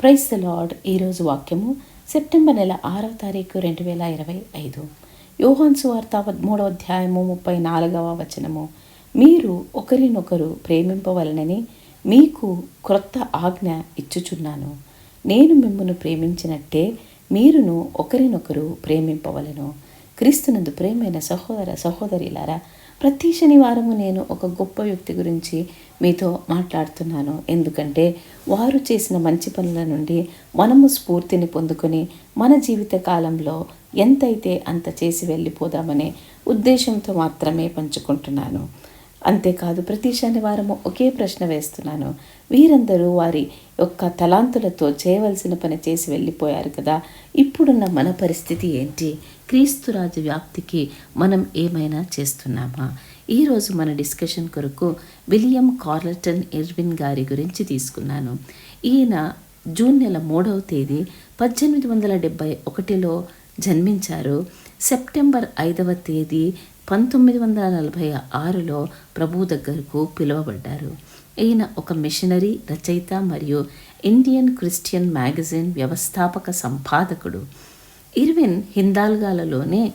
Price the lord. ఈరోజు వాక్యము September నెల ఆరవ తారీఖు రెండు వేల ఇరవై ఐదు. యోహాన్ సువార్త మూడవ అధ్యాయము ముప్పై నాలుగవ వచనము. మీరు ఒకరినొకరు ప్రేమింపవలనని మీకు క్రొత్త ఆజ్ఞ ఇచ్చుచున్నాను. నేను మిమ్మల్ని ప్రేమించినట్టే మీరును ఒకరినొకరు ప్రేమింపవలను. క్రీస్తునందు ప్రేమైన సహోదర సహోదరిలారా ప్రతి శనివారము నేను ఒక గొప్ప వ్యక్తి గురించి మీతో మాట్లాడుతున్నాను. ఎందుకంటే వారు చేసిన మంచి పనుల నుండి మనము స్ఫూర్తిని పొందుకొని మన జీవిత కాలంలో ఎంతైతే అంత చేసి వెళ్ళిపోదామనే ఉద్దేశంతో మాత్రమే పంచుకుంటున్నాను. అంతేకాదు ప్రతి శనివారము ఒకే ప్రశ్న వేస్తున్నాను. వీరందరూ వారి యొక్క తలాంతులతో చేయవలసిన పని చేసి వెళ్ళిపోయారు కదా. ఇప్పుడున్న మన పరిస్థితి ఏంటి? క్రీస్తురాజు వ్యాప్తికి మనం ఏమైనా చేస్తున్నామా? ఈరోజు మన డిస్కషన్ కొరకు విలియం కార్లటన్ ఇర్విన్ గారి గురించి తీసుకున్నాను. ఈయన జూన్ నెల మూడవ తేదీ పద్దెనిమిది వందల డెబ్భై ఒకటిలో జన్మించారు. సెప్టెంబర్ ఐదవ తేదీ పంతొమ్మిది వందల నలభై ఆరులో ప్రభు దగ్గరకు పిలువబడ్డారు. ఈయన ఒక మిషనరీ రచయిత మరియు ఇండియన్ క్రిస్టియన్ మ్యాగజైన్ వ్యవస్థాపక సంపాదకుడు. ఇర్విన్ హిందాల్గాలలోనే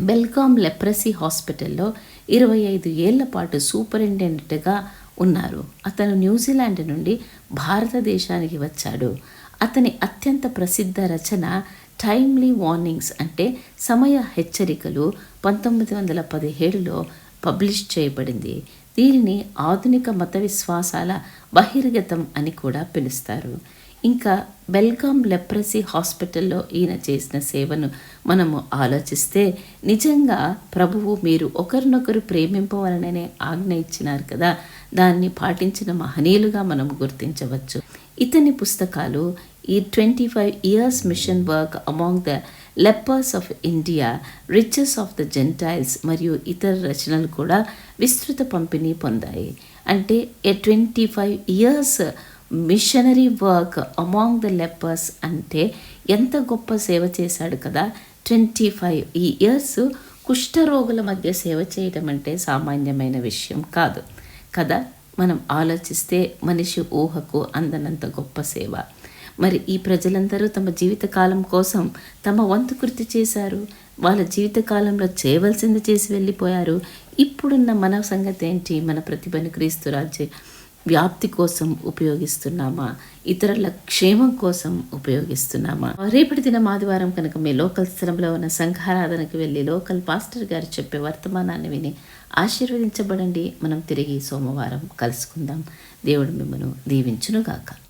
బెల్కామ్ లెప్రసీ హాస్పిటల్లో ఇరవై ఐదు ఏళ్ళ పాటు సూపరింటెండెంట్గా ఉన్నారు. అతను న్యూజిలాండ్ నుండి భారతదేశానికి వచ్చాడు. అతని అత్యంత ప్రసిద్ధ రచన టైమ్లీ వార్నింగ్స్ అంటే సమయ హెచ్చరికలు పంతొమ్మిది వందల పదిహేడులో పబ్లిష్ చేయబడింది. దీనిని ఆధునిక మత విశ్వాసాల బహిర్గతం అని కూడా పిలుస్తారు. ఇంకా బెల్గామ్ లెప్రసీ హాస్పిటల్లో ఈయన చేసిన సేవను మనము ఆలోచిస్తే నిజంగా ప్రభువు మీరు ఒకరినొకరు ప్రేమింపవలననే ఆజ్ఞ ఇచ్చినారు కదా. దాన్ని పాటించిన మహనీయులుగా మనం గుర్తించవచ్చు. ఇతని పుస్తకాలు ఈ twenty five years mission work among the lepers of India riches of the gentiles మరియు ఇతర రచనలు కూడా విస్తృత పంపిణీ పొందాయి. అంటే a twenty five years missionary work among the lepers అంటే ఎంత గొప్ప సేవ చేశాడు కదా? ట్వంటీ ఫైవ్ ఈ ఇయర్స్ కుష్ఠరోగుల మధ్య సేవ చేయడం అంటే సామాన్యమైన విషయం కాదు కదా? మనం ఆలోచిస్తే మనిషి ఊహకు అందనంత గొప్ప సేవ. మరి ఈ ప్రజలందరూ తమ జీవితకాలం కోసం తమ వంతు కృతి చేశారు. వాళ్ళ జీవితకాలంలో చేయవలసింది చేసి వెళ్ళిపోయారు. ఇప్పుడున్న మన సంగతి ఏంటి? మన ప్రతిభను క్రీస్తు రాజ్య వ్యాప్తి కోసం ఉపయోగిస్తున్నామా? ఇతరుల క్షేమం కోసం ఉపయోగిస్తున్నామా? రేపటి దినం ఆదివారం కనుక మీ లోకల్ స్థలంలో ఉన్న సంఘారాధనకు వెళ్ళి లోకల్ పాస్టర్ గారు చెప్పే వర్తమానాన్ని విని ఆశీర్వదించబడండి. మనం తిరిగి సోమవారం కలుసుకుందాం. దేవుడు మిమ్మను దీవించునుగాక.